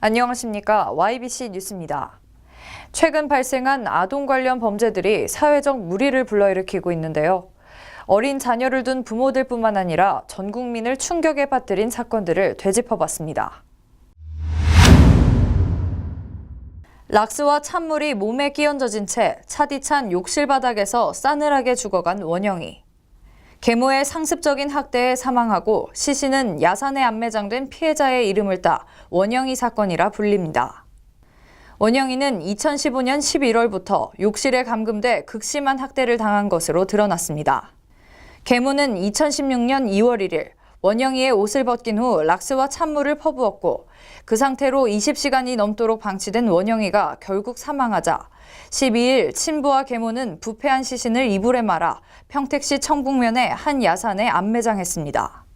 안녕하십니까. YBC 뉴스입니다. 최근 발생한 아동 관련 범죄들이 사회적 물의를 불러일으키고 있는데요. 어린 자녀를 둔 부모들뿐만 아니라 전 국민을 충격에 빠뜨린 사건들을 되짚어봤습니다. 락스와 찬물이 몸에 끼얹어진 채 차디찬 욕실 바닥에서 싸늘하게 죽어간 원영이. 계모의 상습적인 학대에 사망하고 시신은 야산에 안매장된 피해자의 이름을 따 원영이 사건이라 불립니다. 원영이는 2015년 11월부터 욕실에 감금돼 극심한 학대를 당한 것으로 드러났습니다. 계모는 2016년 2월 1일 원영이의 옷을 벗긴 후 락스와 찬물을 퍼부었고 그 상태로 20시간이 넘도록 방치된 원영이가 결국 사망하자 12일 친부와 계모는 부패한 시신을 이불에 말아 평택시 청북면의 한 야산에 안매장했습니다.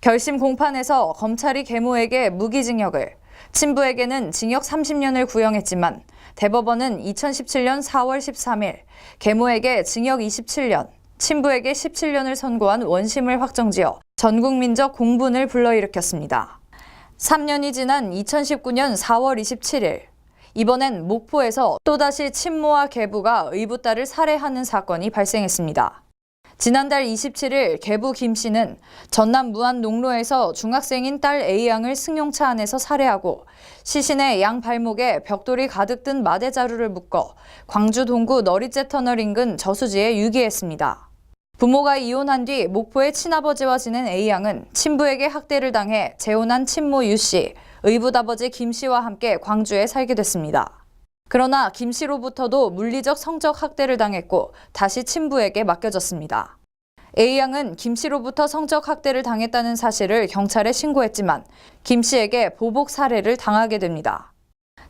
결심 공판에서 검찰이 계모에게 무기징역을, 친부에게는 징역 30년을 구형했지만 대법원은 2017년 4월 13일 계모에게 징역 27년, 친부에게 17년을 선고한 원심을 확정지어 전국민적 공분을 불러일으켰습니다. 3년이 지난 2019년 4월 27일 이번엔 목포에서 또다시 친모와 계부가 의붓딸을 살해하는 사건이 발생했습니다. 지난달 27일 계부 김 씨는 전남 무안 농로에서 중학생인 딸 A양을 승용차 안에서 살해하고 시신의 양 발목에 벽돌이 가득 든 마대 자루를 묶어 광주 동구 너리제 터널 인근 저수지에 유기했습니다. 부모가 이혼한 뒤 목포의 친아버지와 지낸 A양은 친부에게 학대를 당해 재혼한 친모 유 씨, 의붓아버지 김 씨와 함께 광주에 살게 됐습니다. 그러나 김 씨로부터도 물리적 성적 학대를 당했고 다시 친부에게 맡겨졌습니다. A양은 김 씨로부터 성적 학대를 당했다는 사실을 경찰에 신고했지만 김 씨에게 보복 살해를 당하게 됩니다.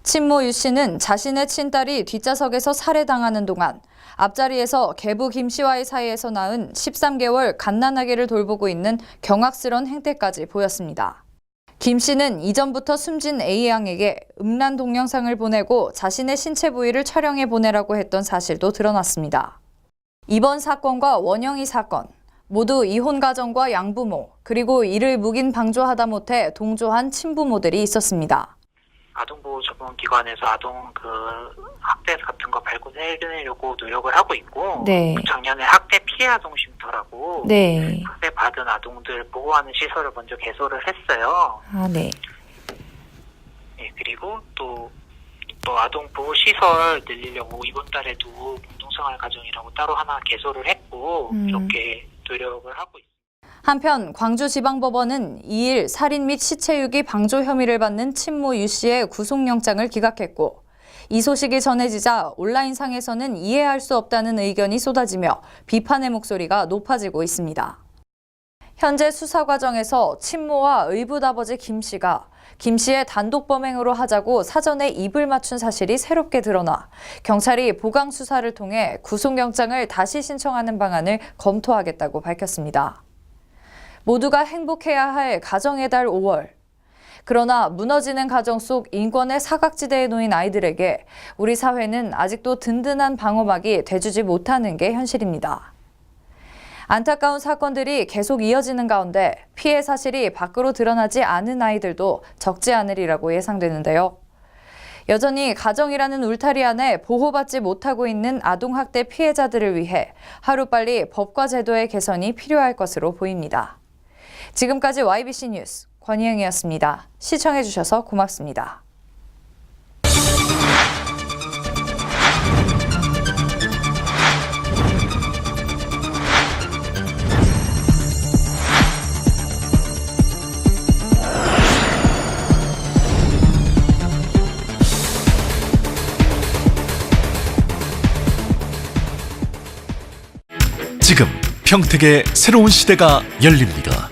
친모 유 씨는 자신의 친딸이 뒷좌석에서 살해당하는 동안 앞자리에서 계부 김 씨와의 사이에서 낳은 13개월 갓난아기를 돌보고 있는 경악스런 행태까지 보였습니다. 김 씨는 이전부터 숨진 A 양에게 음란 동영상을 보내고 자신의 신체 부위를 촬영해 보내라고 했던 사실도 드러났습니다. 이번 사건과 원영이 사건 모두 이혼 가정과 양부모 그리고 이를 묵인 방조하다 못해 동조한 친부모들이 있었습니다. 아동보호전문기관에서 아동 그 학대 같은 거 발굴해내려고 노력을 하고 있고 네. 작년에 학대 피해 아동 쉼터라고 네. 학대 받은 아동들 보호하는 시설을 먼저 개소를 했어요. 아, 네. 예, 그리고 또, 또 아동 보호 시설 늘리려고 이번 달에도 공동생활 가정이라고 따로 하나 개소를 했고 음. 이렇게 노력을 하고 있습니다. 한편 광주지방법원은 2일 살인 및 시체 유기 방조 혐의를 받는 친모 유 씨의 구속영장을 기각했고 이 소식이 전해지자 온라인상에서는 이해할 수 없다는 의견이 쏟아지며 비판의 목소리가 높아지고 있습니다. 현재 수사 과정에서 친모와 의붓아버지 김 씨가 김 씨의 단독 범행으로 하자고 사전에 입을 맞춘 사실이 새롭게 드러나 경찰이 보강 수사를 통해 구속영장을 다시 신청하는 방안을 검토하겠다고 밝혔습니다. 모두가 행복해야 할 가정의 달 5월. 그러나 무너지는 가정 속 인권의 사각지대에 놓인 아이들에게 우리 사회는 아직도 든든한 방어막이 돼주지 못하는 게 현실입니다. 안타까운 사건들이 계속 이어지는 가운데 피해 사실이 밖으로 드러나지 않은 아이들도 적지 않으리라고 예상되는데요. 여전히 가정이라는 울타리 안에 보호받지 못하고 있는 아동학대 피해자들을 위해 하루빨리 법과 제도의 개선이 필요할 것으로 보입니다. 지금까지 YBC 뉴스 권희영이었습니다. 시청해주셔서 고맙습니다. 평택의 새로운 시대가 열립니다.